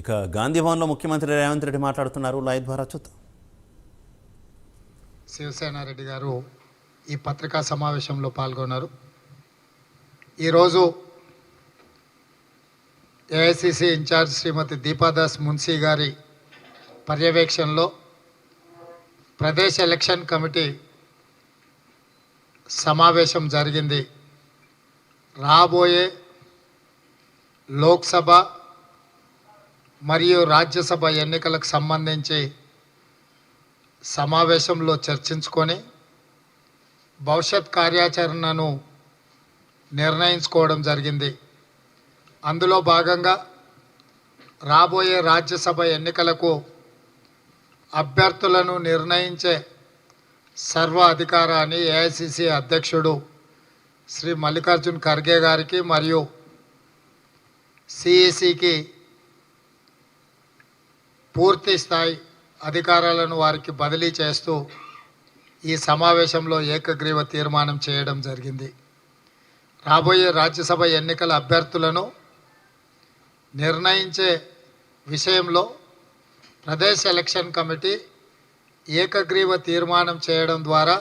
ఇక గాంధీభవన్లో ముఖ్యమంత్రి రేవంత్ రెడ్డి మాట్లాడుతున్నారు. లైవ్ ద్వారా చూద్దాం. శివసేన రెడ్డి గారు ఈ పత్రికా సమావేశంలో పాల్గొన్నారు. ఈరోజు ఏఐసిసి ఇన్ఛార్జ్ శ్రీమతి దీపాదాస్ మున్సీ గారి పర్యవేక్షణలో ప్రదేశ్ ఎలక్షన్ కమిటీ సమావేశం జరిగింది. రాబోయే లోక్సభ మరియు రాజ్యసభ ఎన్నికలకు సంబంధించి సమావేశంలో చర్చించుకొని భవిష్యత్ కార్యాచరణను నిర్ణయించుకోవడం జరిగింది. అందులో భాగంగా రాబోయే రాజ్యసభ ఎన్నికలకు అభ్యర్థులను నిర్ణయించే సర్వ అధికారాన్ని ఏఐసిసి అధ్యక్షుడు శ్రీ మల్లికార్జున్ ఖర్గే గారికి మరియు సిఈసికి పూర్తి స్థాయి అధికారాలను వారికి బదిలీ చేస్తూ ఈ సమావేశంలో ఏకగ్రీవ తీర్మానం చేయడం జరిగింది. రాబోయే రాజ్యసభ ఎన్నికల అభ్యర్థులను నిర్ణయించే విషయంలో ప్రదేశ్ ఎలక్షన్ కమిటీ ఏకగ్రీవ తీర్మానం చేయడం ద్వారా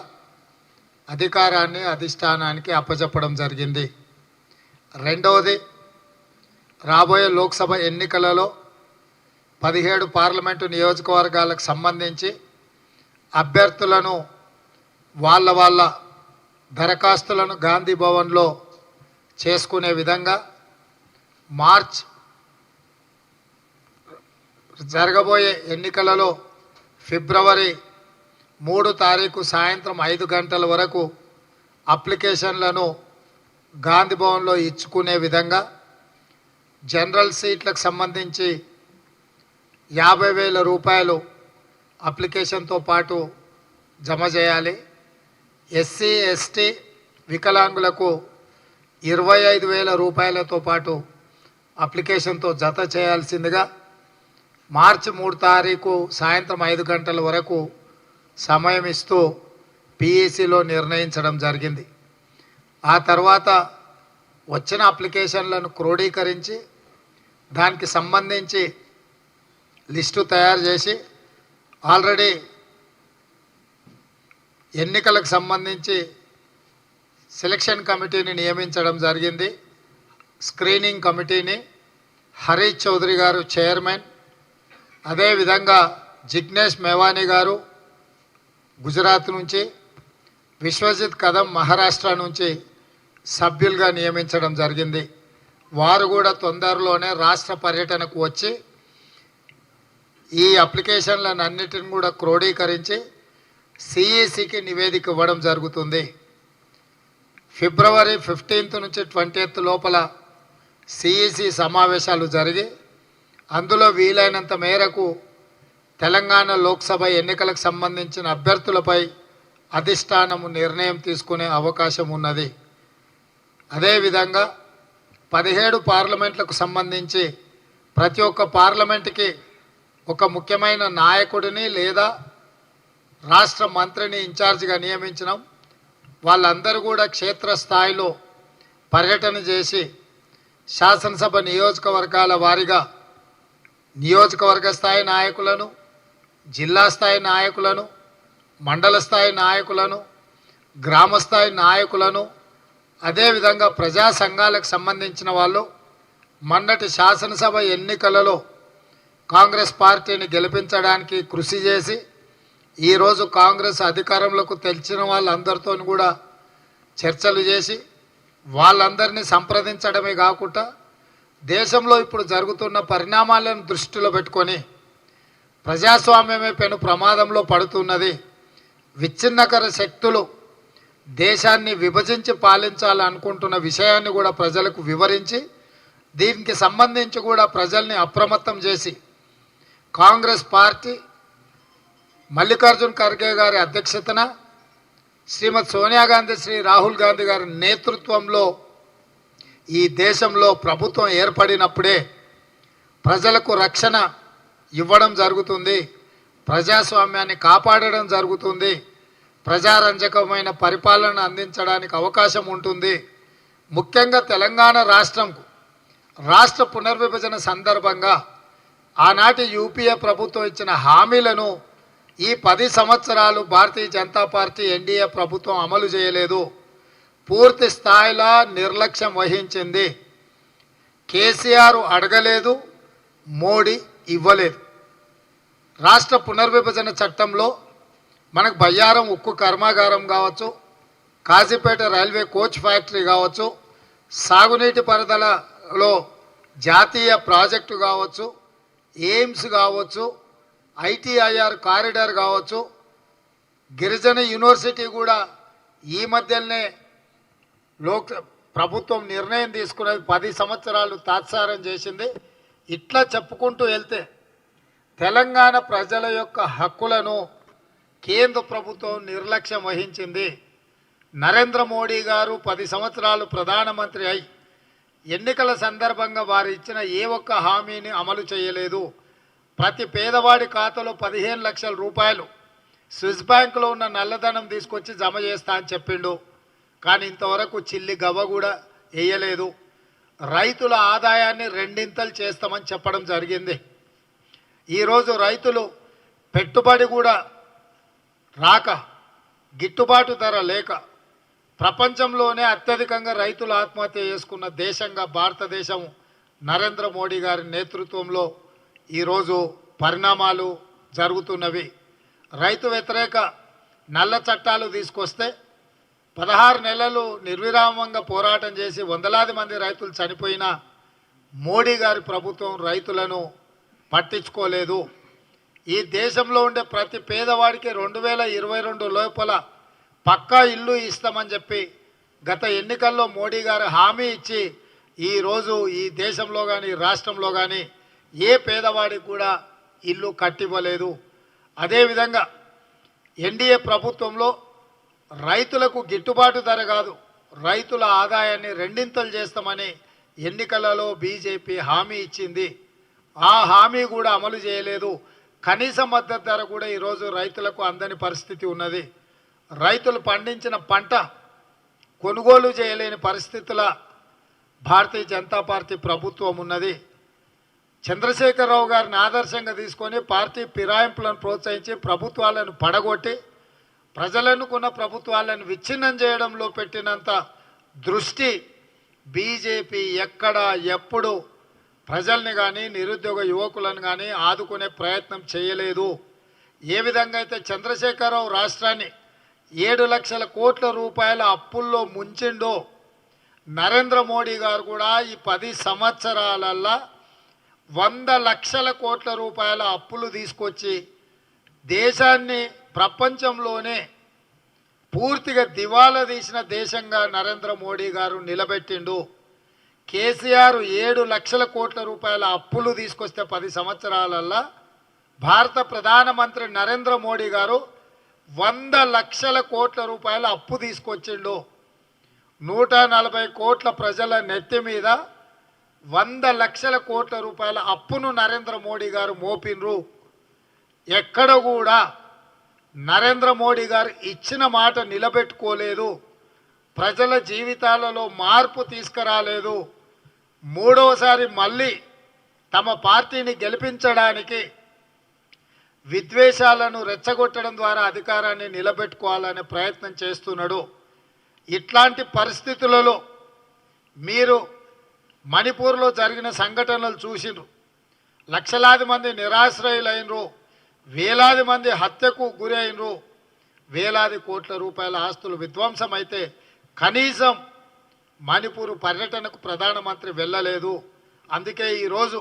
అధికారాన్ని అధిష్టానానికి అప్పచెప్పడం జరిగింది. రెండవది రాబోయే లోక్సభ ఎన్నికలలో పదిహేడు పార్లమెంటు నియోజకవర్గాలకు సంబంధించి అభ్యర్థులను వాళ్ళ వాళ్ళ దరఖాస్తులను గాంధీ భవన్లో చేసుకునే విధంగా మార్చ్ జరగబోయే ఎన్నికలలో ఫిబ్రవరి మూడు తారీఖు సాయంత్రం ఐదు గంటల వరకు అప్లికేషన్లను గాంధీ భవన్లో ఇచ్చుకునే విధంగా జనరల్ సీట్లకు సంబంధించి యాభై వేల రూపాయలు అప్లికేషన్తో పాటు జమ చేయాలి. ఎస్సీ ఎస్టీ వికలాంగులకు ఇరవై ఐదు వేల రూపాయలతో పాటు అప్లికేషన్తో జత చేయాల్సిందిగా మార్చి మూడు తారీఖు సాయంత్రం ఐదు గంటల వరకు సమయం ఇస్తూ పిఈసిలో నిర్ణయించడం జరిగింది. ఆ తర్వాత వచ్చిన అప్లికేషన్లను క్రోడీకరించి దానికి సంబంధించి లిస్టు తయారు చేసి ఆల్రెడీ ఎన్నికలకు సంబంధించి సెలక్షన్ కమిటీని నియమించడం జరిగింది. స్క్రీనింగ్ కమిటీని హరీష్ చౌదరి గారు చైర్మన్ అదేవిధంగా జిగ్నేష్ మేవానీ గారు గుజరాత్ నుంచి విశ్వజిత్ కదం మహారాష్ట్ర నుంచి సభ్యులుగా నియమించడం జరిగింది. వారు కూడా తొందరలోనే రాష్ట్ర పర్యటనకు వచ్చి ఈ అప్లికేషన్లను అన్నిటిని కూడా క్రోడీకరించి సిఈసికి నివేదిక ఇవ్వడం జరుగుతుంది. ఫిబ్రవరి ఫిఫ్టీన్త్ నుంచి ట్వంటీత్ లోపల సిఈసి సమావేశాలు జరిగి అందులో వీలైనంత మేరకు తెలంగాణ లోక్సభ ఎన్నికలకు సంబంధించిన అభ్యర్థులపై అధిష్టానము నిర్ణయం తీసుకునే అవకాశం ఉన్నది. అదేవిధంగా పదిహేడు పార్లమెంట్లకు సంబంధించి ప్రతి ఒక్క పార్లమెంట్కి ఒక ముఖ్యమైన నాయకుడిని లేదా రాష్ట్ర మంత్రిని ఇన్ఛార్జిగా నియమించినాం. వాళ్ళందరూ కూడా క్షేత్రస్థాయిలో పర్యటన చేసి శాసనసభ నియోజకవర్గాల వారీగా నియోజకవర్గ స్థాయి నాయకులను జిల్లా స్థాయి నాయకులను మండల స్థాయి నాయకులను గ్రామస్థాయి నాయకులను అదేవిధంగా ప్రజా సంఘాలకు సంబంధించిన వాళ్ళు మొన్నటి శాసనసభ ఎన్నికలలో కాంగ్రెస్ పార్టీని గెలిపించడానికి కృషి చేసి ఈరోజు కాంగ్రెస్ అధికారంలోకి తెలిసిన వాళ్ళందరితో కూడా చర్చలు చేసి వాళ్ళందరినీ సంప్రదించడమే కాకుండా దేశంలో ఇప్పుడు జరుగుతున్న పరిణామాలను దృష్టిలో పెట్టుకొని ప్రజాస్వామ్యమే పెను ప్రమాదంలో పడుతున్నది. విచ్ఛిన్నకర శక్తులు దేశాన్ని విభజించి పాలించాలనుకుంటున్న విషయాన్ని కూడా ప్రజలకు వివరించి దీనికి సంబంధించి కూడా ప్రజల్ని అప్రమత్తం చేసి కాంగ్రెస్ పార్టీ మల్లికార్జున్ ఖర్గే గారి అధ్యక్షతన శ్రీమతి సోనియా గాంధీ శ్రీ రాహుల్ గాంధీ గారి నేతృత్వంలో ఈ దేశంలో ప్రభుత్వం ఏర్పడినప్పుడే ప్రజలకు రక్షణ ఇవ్వడం జరుగుతుంది ప్రజాస్వామ్యాన్ని కాపాడడం జరుగుతుంది ప్రజారంజకమైన పరిపాలన అందించడానికి అవకాశం ఉంటుంది. ముఖ్యంగా తెలంగాణ రాష్ట్రంకు రాష్ట్ర పునర్విభజన సందర్భంగా ఆనాటి యూపీఏ ప్రభుత్వం ఇచ్చిన హామీలను ఈ పది సంవత్సరాలు భారతీయ జనతా పార్టీ ఎన్డీఏ ప్రభుత్వం అమలు చేయలేదు. పూర్తి స్థాయిలో నిర్లక్ష్యం వహించింది. కేసీఆర్ అడగలేదు మోడీ ఇవ్వలేదు. రాష్ట్ర పునర్విభజన చట్టంలో మనకు బయ్యారం ఉక్కు కర్మాగారం కావచ్చు కాజీపేట రైల్వే కోచ్ ఫ్యాక్టరీ కావచ్చు సాగునీటి పరిధలలో జాతీయ ప్రాజెక్టు కావచ్చు ఎయిమ్స్ కావచ్చు ఐటీఐఆర్ కారిడార్ కావచ్చు గిరిజన యూనివర్సిటీ కూడా ఈ మధ్యనే లోక్ ప్రభుత్వం నిర్ణయం తీసుకున్నది పది సంవత్సరాలు తాత్సారం చేసింది. ఇట్లా చెప్పుకుంటూ వెళ్తే తెలంగాణ ప్రజల యొక్క హక్కులను కేంద్ర ప్రభుత్వం నిర్లక్ష్యం వహించింది. నరేంద్ర మోడీ గారు పది సంవత్సరాలు ప్రధానమంత్రి అయి ఎన్నికల సందర్భంగా వారు ఇచ్చిన ఏ ఒక్క హామీని అమలు చేయలేదు. ప్రతి పేదవాడి ఖాతాలో పదిహేను లక్షల రూపాయలు స్విస్ బ్యాంకులో ఉన్న నల్లధనం తీసుకొచ్చి జమ చేస్తా అని చెప్పిండు. కానీ ఇంతవరకు చిల్లి గవ్వ కూడా వేయలేదు. రైతుల ఆదాయాన్ని రెండింతలు చేస్తామని చెప్పడం జరిగింది. ఈరోజు రైతులు పెట్టుబడి కూడా రాక గిట్టుబాటు ధర లేక ప్రపంచంలోనే అత్యధికంగా రైతులు ఆత్మహత్య చేసుకున్న దేశంగా భారతదేశం నరేంద్ర మోడీ గారి నేతృత్వంలో ఈరోజు పరిణామాలు జరుగుతున్నవి. రైతు వ్యతిరేక నల్ల చట్టాలు తీసుకొస్తే పదహారు నెలలు నిర్విరామంగా పోరాటం చేసి వందలాది మంది రైతులు చనిపోయినా మోడీ గారి ప్రభుత్వం రైతులను పట్టించుకోలేదు. ఈ దేశంలో ఉండే ప్రతి పేదవాడికి రెండు వేల ఇరవై రెండు లోపల పక్కా ఇల్లు ఇస్తామని చెప్పి గత ఎన్నికల్లో మోడీ గారు హామీ ఇచ్చి ఈరోజు ఈ దేశంలో కానీ రాష్ట్రంలో కానీ ఏ పేదవాడికి కూడా ఇల్లు కట్టివ్వలేదు. అదేవిధంగా ఎన్డీఏ ప్రభుత్వంలో రైతులకు గిట్టుబాటు ధర కాదు రైతుల ఆదాయాన్ని రెండింతలు చేస్తామని ఎన్నికలలో బీజేపీ హామీ ఇచ్చింది. ఆ హామీ కూడా అమలు చేయలేదు. కనీస మద్దతు ధర కూడా ఈరోజు రైతులకు అందని పరిస్థితి ఉన్నది. రైతులు పండించిన పంట కొనుగోలు చేయలేని పరిస్థితుల భారతీయ జనతా పార్టీ ప్రభుత్వం ఉన్నది. చంద్రశేఖరరావు గారిని ఆదర్శంగా తీసుకొని పార్టీ ఫిరాయింపులను ప్రోత్సహించి ప్రభుత్వాలను పడగొట్టి ప్రజలనుకున్న ప్రభుత్వాలను విచ్ఛిన్నం చేయడంలో పెట్టినంత దృష్టి బీజేపీ ఎక్కడ ఎప్పుడు ప్రజల్ని కానీ నిరుద్యోగ యువకులను కానీ ఆదుకునే ప్రయత్నం చేయలేదు. ఏ విధంగా అయితే చంద్రశేఖరరావు రాష్ట్రాన్ని ఏడు లక్షల కోట్ల రూపాయల అప్పుల్లో ముంచిండో నరేంద్ర మోడీ గారు కూడా ఈ పది సంవత్సరాలల్లా వంద లక్షల కోట్ల రూపాయల అప్పులు తీసుకొచ్చి దేశాన్ని ప్రపంచంలోనే పూర్తిగా దివాలా తీసిన దేశంగా నరేంద్ర మోడీ గారు నిలబెట్టిండు. కేసీఆర్ ఏడు లక్షల కోట్ల రూపాయల అప్పులు తీసుకొస్తే పది సంవత్సరాలల్లా భారత ప్రధానమంత్రి నరేంద్ర మోడీ గారు వంద లక్షల కోట్ల రూపాయల అప్పు తీసుకొచ్చిండు. నూట నలభై కోట్ల ప్రజల నెత్తి మీద వంద లక్షల కోట్ల రూపాయల అప్పును నరేంద్ర మోడీ గారు మోపిన్రు. ఎక్కడ కూడా నరేంద్ర మోడీ గారు ఇచ్చిన మాట నిలబెట్టుకోలేదు. ప్రజల జీవితాలలో మార్పు తీసుకురాలేదు. మూడవసారి మళ్ళీ తమ పార్టీని గెలిపించడానికి విద్వేషాలను రెచ్చగొట్టడం ద్వారా అధికారాన్ని నిలబెట్టుకోవాలనే ప్రయత్నం చేస్తున్నాడు. ఇట్లాంటి పరిస్థితులలో మీరు మణిపూర్లో జరిగిన సంఘటనలు చూసిండ్రు లక్షలాది మంది నిరాశ్రయులైనరు వేలాది మంది హత్యకు గురి అయినరు వేలాది కోట్ల రూపాయల ఆస్తులు విధ్వంసం అయితే కనీసం మణిపూర్ పర్యటనకు ప్రధానమంత్రి వెళ్ళలేదు. అందుకే ఈరోజు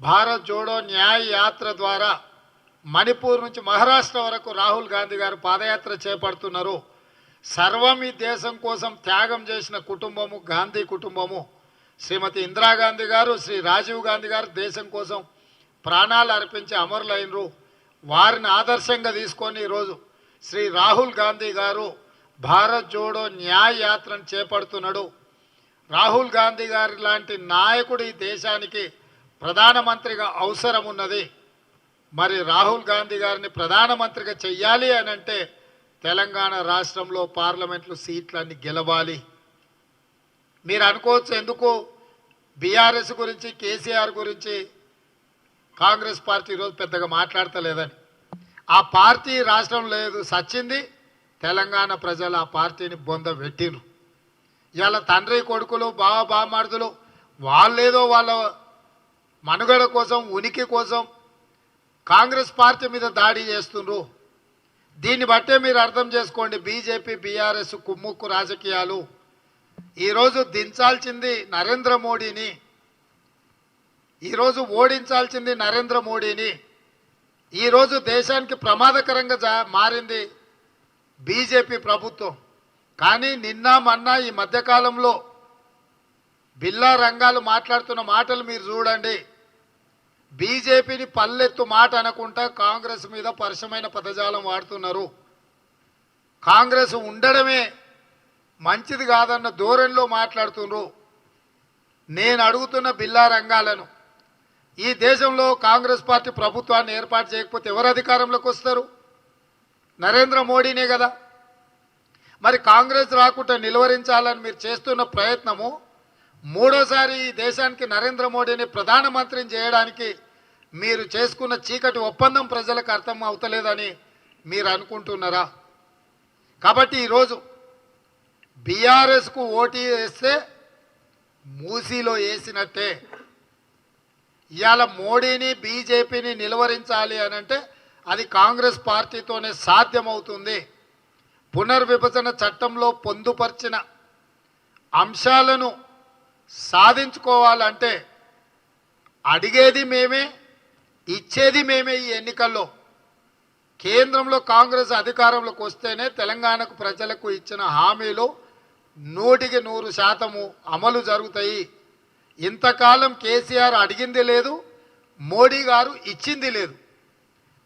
భారత్ జోడో న్యాయ యాత్ర ద్వారా మణిపూర్ నుంచి మహారాష్ట్ర వరకు రాహుల్ గాంధీ గారు పాదయాత్ర చేపడుతున్నారు. సర్వం ఈ దేశం కోసం త్యాగం చేసిన కుటుంబము గాంధీ కుటుంబము. శ్రీమతి ఇందిరాగాంధీ గారు శ్రీ రాజీవ్ గాంధీ గారు దేశం కోసం ప్రాణాలు అర్పించి అమరులైనరు. వారిని ఆదర్శంగా తీసుకొని ఈరోజు శ్రీ రాహుల్ గాంధీ గారు భారత్ జోడో న్యాయ యాత్రను చేపడుతున్నాడు. రాహుల్ గాంధీ గారి లాంటి నాయకుడు ఈ దేశానికి ప్రధానమంత్రిగా అవసరం ఉన్నది మరి రాహుల్ గాంధీ గారిని ప్రధానమంత్రిగా చెయ్యాలి అని అంటే తెలంగాణ రాష్ట్రంలో పార్లమెంట్లో సీట్లన్నీ గెలవాలి. మీరు అనుకోవచ్చు ఎందుకు? బీఆర్ఎస్ గురించి కేసీఆర్ గురించి కాంగ్రెస్ పార్టీ ఈరోజు పెద్దగా మాట్లాడతలేదని. ఆ పార్టీ రాష్ట్రం లేదు సచ్చింది తెలంగాణ ప్రజలు ఆ పార్టీని బొంద పెట్టిరు ఇవాళ తండ్రి కొడుకులు బావ బామార్దులు వాళ్ళేదో వాళ్ళ మనుగడ కోసం ఉనికి కోసం కాంగ్రెస్ పార్టీ మీద దాడి చేస్తుండ్రు. దీన్ని బట్టే మీరు అర్థం చేసుకోండి బీజేపీ బీఆర్ఎస్ కుమ్ముక్కు రాజకీయాలు. ఈరోజు దించాల్సింది నరేంద్ర మోడీని. ఈరోజు ఓడించాల్సింది నరేంద్ర మోడీని. ఈరోజు దేశానికి ప్రమాదకరంగా జా మారింది బీజేపీ ప్రభుత్వం. కానీ నిన్న మొన్న ఈ మధ్యకాలంలో బిల్లా రంగాలు మాట్లాడుతున్న మాటలు మీరు చూడండి. బీజేపీని పల్లెత్తు మాట అనకుండా కాంగ్రెస్ మీద పరుషమైన పదజాలం వాడుతున్నారు. కాంగ్రెస్ ఉండడమే మంచిది కాదన్న ధోరణిలో మాట్లాడుతున్నారు నేను అడుగుతున్న బిల్లా రంగాలను ఈ దేశంలో కాంగ్రెస్ పార్టీ ప్రభుత్వాన్ని ఏర్పాటు చేయకపోతే ఎవరు అధికారంలోకి వస్తారు? నరేంద్ర మోడీనే కదా. మరి కాంగ్రెస్ రాకుండా నిలువరించాలని మీరు చేస్తున్న ప్రయత్నము మూడోసారి ఈ దేశానికి నరేంద్ర మోడీని ప్రధానమంత్రిని చేయడానికి మీరు చేసుకున్న చీకటి ఒప్పందం ప్రజలకు అర్థం అవుతలేదని మీరు అనుకుంటున్నారా? కాబట్టి ఈరోజు బీఆర్ఎస్కు ఓటీ వేస్తే మూసీలో వేసినట్టే. ఇవాళ మోడీని బీజేపీని నిలువరించాలి అని అంటే అది కాంగ్రెస్ పార్టీతోనే సాధ్యమవుతుంది. పునర్విభజన చట్టంలో పొందుపరిచిన అంశాలను సాధించుకోవాలంటే అడిగేది మేమే ఇచ్చేది మేమే ఈ ఎన్నికల్లో. కేంద్రంలో కాంగ్రెస్ అధికారంలోకి వస్తేనే తెలంగాణకు ప్రజలకు ఇచ్చిన హామీలు నూటికి నూరు శాతము అమలు జరుగుతాయి. ఇంతకాలం కేసీఆర్ అడిగింది లేదు మోడీ గారు ఇచ్చింది లేదు.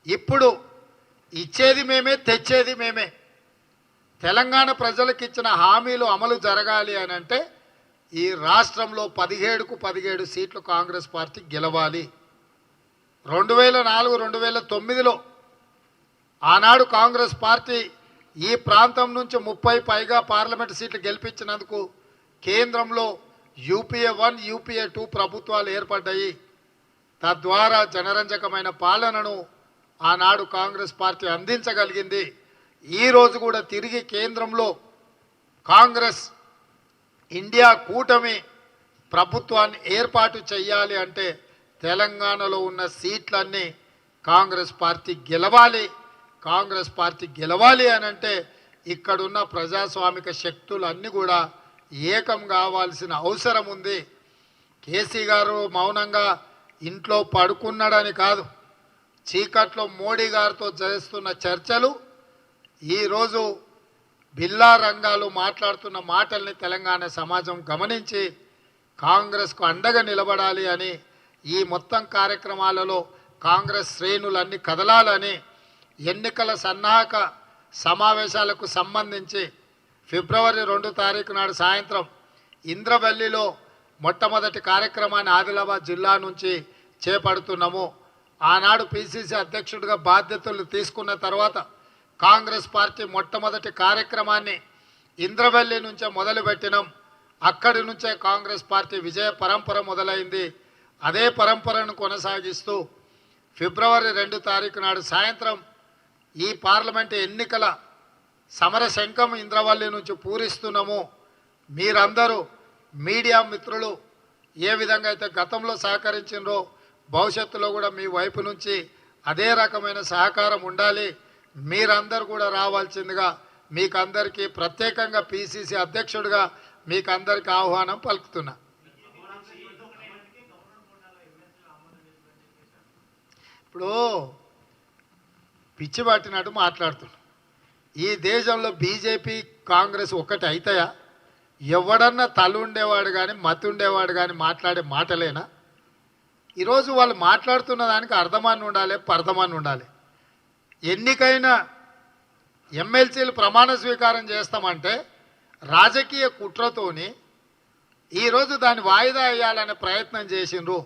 ఇప్పుడు ఇచ్చేది మేమే తెచ్చేది మేమే. తెలంగాణ ప్రజలకు ఇచ్చిన హామీలు అమలు జరగాలి అని అంటే ఈ రాష్ట్రంలో పదిహేడుకు పదిహేడు సీట్లు కాంగ్రెస్ పార్టీ గెలవాలి. రెండు వేల నాలుగు రెండు వేల తొమ్మిదిలో ఆనాడు కాంగ్రెస్ పార్టీ ఈ ప్రాంతం నుంచి ముప్పై పైగా పార్లమెంట్ సీట్లు గెలిపించినందుకు కేంద్రంలో యూపీఏ వన్ యూపీఏ టూ ప్రభుత్వాలు ఏర్పడ్డాయి. తద్వారా జనరంజకమైన పాలనను ఆనాడు కాంగ్రెస్ పార్టీ అందించగలిగింది. ఈరోజు కూడా తిరిగి కేంద్రంలో కాంగ్రెస్ ఇండియా కూటమి ప్రభుత్వాన్ని ఏర్పాటు చేయాలి అంటే తెలంగాణలో ఉన్న సీట్లన్నీ కాంగ్రెస్ పార్టీ గెలవాలి. కాంగ్రెస్ పార్టీ గెలవాలి అని అంటే ఇక్కడున్న ప్రజాస్వామిక శక్తులు అన్నీ కూడా ఏకం కావాల్సిన అవసరం ఉంది. కేసీ గారు మౌనంగా ఇంట్లో పడుకున్నాడని కాదు చీకట్లో మోడీ గారితో చేస్తున్న చర్చలు ఈరోజు బిల్లా రంగాలు మాట్లాడుతున్న మాటల్ని తెలంగాణ సమాజం గమనించి కాంగ్రెస్కు అండగా నిలబడాలి అని ఈ మొత్తం కార్యక్రమాలలో కాంగ్రెస్ శ్రేణులన్నీ కదలాలని ఎన్నికల సన్నాహక సమావేశాలకు సంబంధించి ఫిబ్రవరి రెండు తారీఖు నాడు సాయంత్రం ఇంద్రవల్లిలో మొట్టమొదటి కార్యక్రమాన్ని ఆదిలాబాద్ జిల్లా నుంచి చేపడుతున్నాము. ఆనాడు పిసిసి అధ్యక్షుడిగా బాధ్యతలు తీసుకున్న తర్వాత కాంగ్రెస్ పార్టీ మొట్టమొదటి కార్యక్రమాన్ని ఇంద్రవల్లి నుంచే మొదలుపెట్టినాం. అక్కడి నుంచే కాంగ్రెస్ పార్టీ విజయ పరంపర మొదలైంది. అదే పరంపరను కొనసాగిస్తూ ఫిబ్రవరి రెండు తారీఖు నాడు సాయంత్రం ఈ పార్లమెంటు ఎన్నికల సమర శంఖం ఇంద్రవల్లి నుంచి పూరిస్తున్నాము. మీరందరూ మీడియా మిత్రులు ఏ విధంగా అయితే గతంలో సహకరించినో భవిష్యత్తులో కూడా మీ వైపు నుంచి అదే రకమైన సహకారం ఉండాలి. మీరందరూ కూడా రావాల్సిందిగా మీకు అందరికీ ప్రత్యేకంగా పిసిసి అధ్యక్షుడిగా మీకు అందరికీ ఆహ్వానం పలుకుతున్నా. ఇప్పుడు పిచ్చి పట్టినట్టు మాట్లాడుతున్నాం. ఈ దేశంలో బీజేపీ కాంగ్రెస్ ఒక్కటి అవుతాయా ఎవడన్నా తలు ఉండేవాడు కానీ మతి ఉండేవాడు కానీ మాట్లాడే మాటలేనా? ఈరోజు వాళ్ళు మాట్లాడుతున్న దానికి అర్థమాన్ని ఉండాలి పర్థమాన్ని ఉండాలి. ఎన్నికైన ఎమ్మెల్సీలు ప్రమాణ స్వీకారం చేస్తామంటే రాజకీయ కుట్రతోని ఈరోజు దాన్ని వాయిదా వేయాలనే ప్రయత్నం చేసిండ్రు.